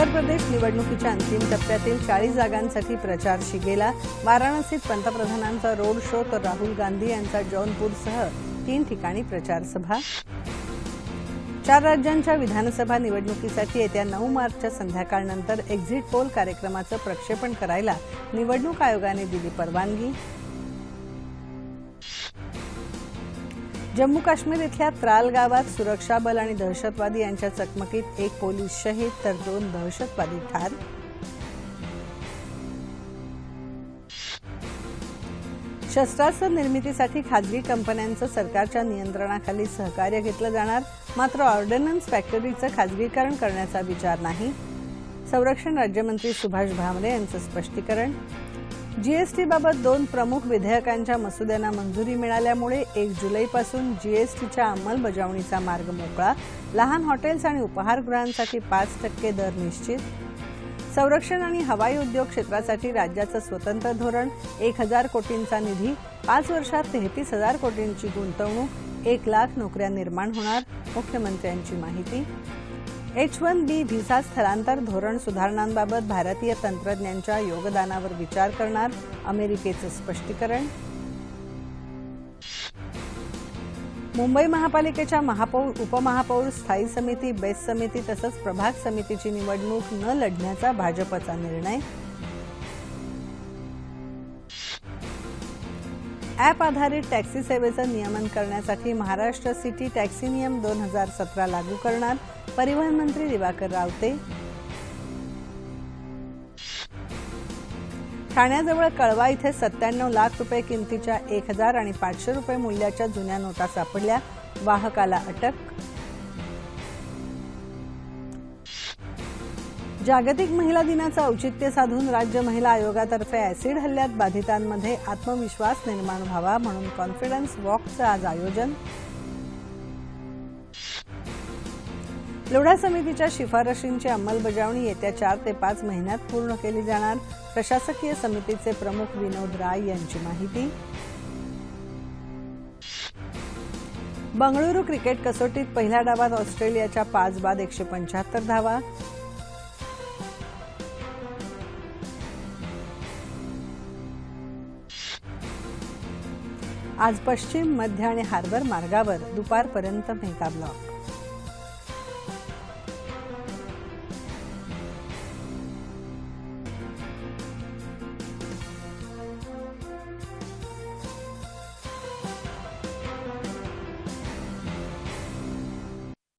उत्तर प्रदेश निवडणुकीच्या अंतिम टप्प्यातील चाळीस जागांसाठी प्रचार शिगेला. वाराणसीत पंतप्रधानांचा रोड शो तर राहुल गांधी यांचा जौनपूरसह तीन ठिकाणी प्रचारसभा चार राज्यांच्या विधानसभा निवडणुकीसाठी येत्या नऊ मार्चच्या संध्याकाळनंतर एक्झिट पोल कार्यक्रमाचं प्रक्षेपण करायला निवडणूक आयोगाने दिली परवानगी. जम्मू काश्मीर इथल्या त्राल गावात सुरक्षा बल आणि दहशतवादी यांच्या चकमकीत एक पोलीस शहीद तर दोन दहशतवादी ठार. शस्त्रास्त्र निर्मितीसाठी खाजगी कंपन्यांचं सरकारच्या नियंत्रणाखाली सहकार्य घेतलं जाणार मात्र ऑर्डनन्स फॅक्टरीचं खाजगीकरण करण्याचा विचार नाही. संरक्षण राज्यमंत्री सुभाष भामरे यांचं स्पष्टीकरण. जीएसटीबाबत दोन प्रमुख विधेयकांच्या मसुद्यांना मंजुरी मिळाल्यामुळे एक जुलैपासून जीएसटीच्या अंमलबजावणीचा मार्ग मोकळा. लहान हॉटेल्स आणि उपाहारगृहांसाठी पाच टक्के दर निश्चित. संरक्षण आणि हवाई उद्योग क्षेत्रासाठी राज्याचं स्वतंत्र धोरण एक हजार कोटींचा निधी पाच वर्षात तेहतीस हजार कोटींची गुंतवणूक एक लाख नोकऱ्या निर्माण होणार मुख्यमंत्र्यांची माहिती. एच वन बी व्हिसा स्थलांतर धोरण सुधारणांबाबत भारतीय तंत्रज्ञांच्या योगदानावर विचार करणार अमेरिकेचं स्पष्टीकरण. मुंबई महापालिकेच्या महापौर उपमहापौर स्थायी समिती बेस्ट समिती तसंच प्रभाग समितीची निवडणूक न लढण्याचा भाजपचा निर्णय. ॲप आधारित टॅक्सी सेवेचं नियमन करण्यासाठी महाराष्ट्र सिटी टॅक्सी नियम दोन हजार सतरा लागू करणार. परिवहन मंत्री दिवाकर रावते. ठाण्याजवळ कळवा इथे सत्त्याण्णव लाख रुपये किमतीच्या एक हजार आणि पाचशे रुपये मूल्याच्या जुन्या नोटा सापडल्या. वाहकाला अटक जागतिक महिला दिनाचं औचित्य साधून राज्य महिला आयोगातर्फे ऍसिड हल्ल्यात बाधितांमध्ये आत्मविश्वास निर्माण व्हावा म्हणून कॉन्फिडन्स वॉकचं आज आयोजन. लोढा समितीच्या शिफारशींची अंमलबजावणी येत्या चार ते पाच महिन्यात पूर्ण केली जाणार. प्रशासकीय समितीचे प्रमुख विनोद राय यांची माहिती. बंगळुरू क्रिकेट कसोटीत पहिल्या डावात ऑस्ट्रेलियाच्या पाच बाद एकशे पंच्याहत्तर धावा. आज पश्चिम मध्य आणि हार्बर मार्गावर दुपारपर्यंत मेगाब्लॉक